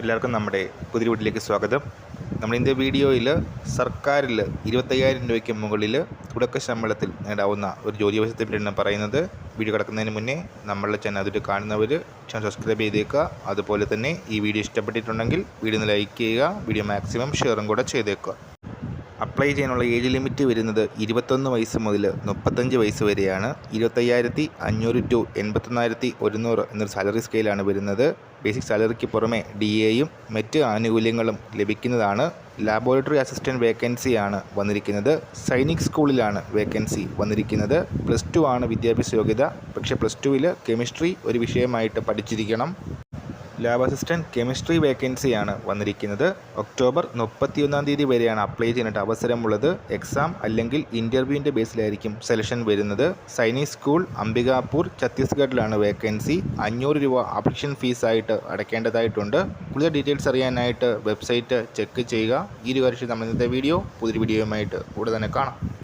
എല്ലാവർക്കും നമ്മുടെ പുതിയ വീട്ടിലേക്ക് സ്വാഗതം. നമ്മൾ ഇന്നത്തെ വീഡിയോയിൽ സർക്കാരിൽ ഇരുപത്തയ്യായിരം രൂപയ്ക്ക് മുകളിൽ തുടക്ക ശമ്പളത്തിൽ നേടാവുന്ന ഒരു ജോലി അവസരത്തെ പറയുന്നത്. വീഡിയോ കിടക്കുന്നതിന് മുന്നേ നമ്മളുടെ ചാനൽ അതിൽ കാണുന്നവർ ചാനൽ സബ്സ്ക്രൈബ് ചെയ്തേക്കുക. അതുപോലെ തന്നെ ഈ വീഡിയോ ഇഷ്ടപ്പെട്ടിട്ടുണ്ടെങ്കിൽ വീഡിയോ ഒന്ന് ലൈക്ക് ചെയ്യുക. വീഡിയോ മാക്സിമം ഷെയറും കൂടെ ചെയ്തേക്കുക. അപ്ലൈ ചെയ്യാനുള്ള ഏജ് ലിമിറ്റ് വരുന്നത് ഇരുപത്തൊന്ന് വയസ്സ് മുതൽ മുപ്പത്തഞ്ച് വയസ്സ് വരെയാണ്. ഇരുപത്തയ്യായിരത്തി അഞ്ഞൂറ് ടു എൺപത്തൊന്നായിരത്തി ഒരുന്നൂറ് എന്നൊരു സാലറി സ്കെയിലാണ് വരുന്നത്. ബേസിക് സാലറിക്ക് പുറമെ ഡി എയും മറ്റ് ആനുകൂല്യങ്ങളും ലഭിക്കുന്നതാണ്. ലാബോറട്ടറി അസിസ്റ്റന്റ് വേക്കൻസിയാണ് വന്നിരിക്കുന്നത്. സൈനിക് സ്കൂളിലാണ് വേക്കൻസി വന്നിരിക്കുന്നത്. പ്ലസ് ടു ആണ് വിദ്യാഭ്യാസ യോഗ്യത. പക്ഷേ പ്ലസ് ടുവിൽ കെമിസ്ട്രി ഒരു വിഷയമായിട്ട് പഠിച്ചിരിക്കണം. ലാബ് അസിസ്റ്റന്റ് കെമിസ്ട്രി വേക്കൻസിയാണ് വന്നിരിക്കുന്നത്. ഒക്ടോബർ മുപ്പത്തിയൊന്നാം തീയതി വരെയാണ് അപ്ലൈ ചെയ്യാനായിട്ട് അവസരമുള്ളത്. എക്സാം അല്ലെങ്കിൽ ഇന്റർവ്യൂവിന്റെ ബേസിലായിരിക്കും സെലക്ഷൻ വരുന്നത്. സൈനിക് സ്കൂൾ അംബികാപൂർ ഛത്തീസ്ഗഡിലാണ് വേക്കൻസി. അഞ്ഞൂറ് രൂപ അപ്ലിക്കേഷൻ ഫീസായിട്ട് അടയ്ക്കേണ്ടതായിട്ടുണ്ട്. കൂടുതൽ ഡീറ്റെയിൽസ് അറിയാനായിട്ട് വെബ്സൈറ്റ് ചെക്ക് ചെയ്യുക. ഈ ഒരു കാര്യം നമ്മൾ ഇന്നത്തെ വീഡിയോ പുതിയൊരു വീഡിയോയുമായിട്ട് ഉടൻ തന്നെ കാണാം.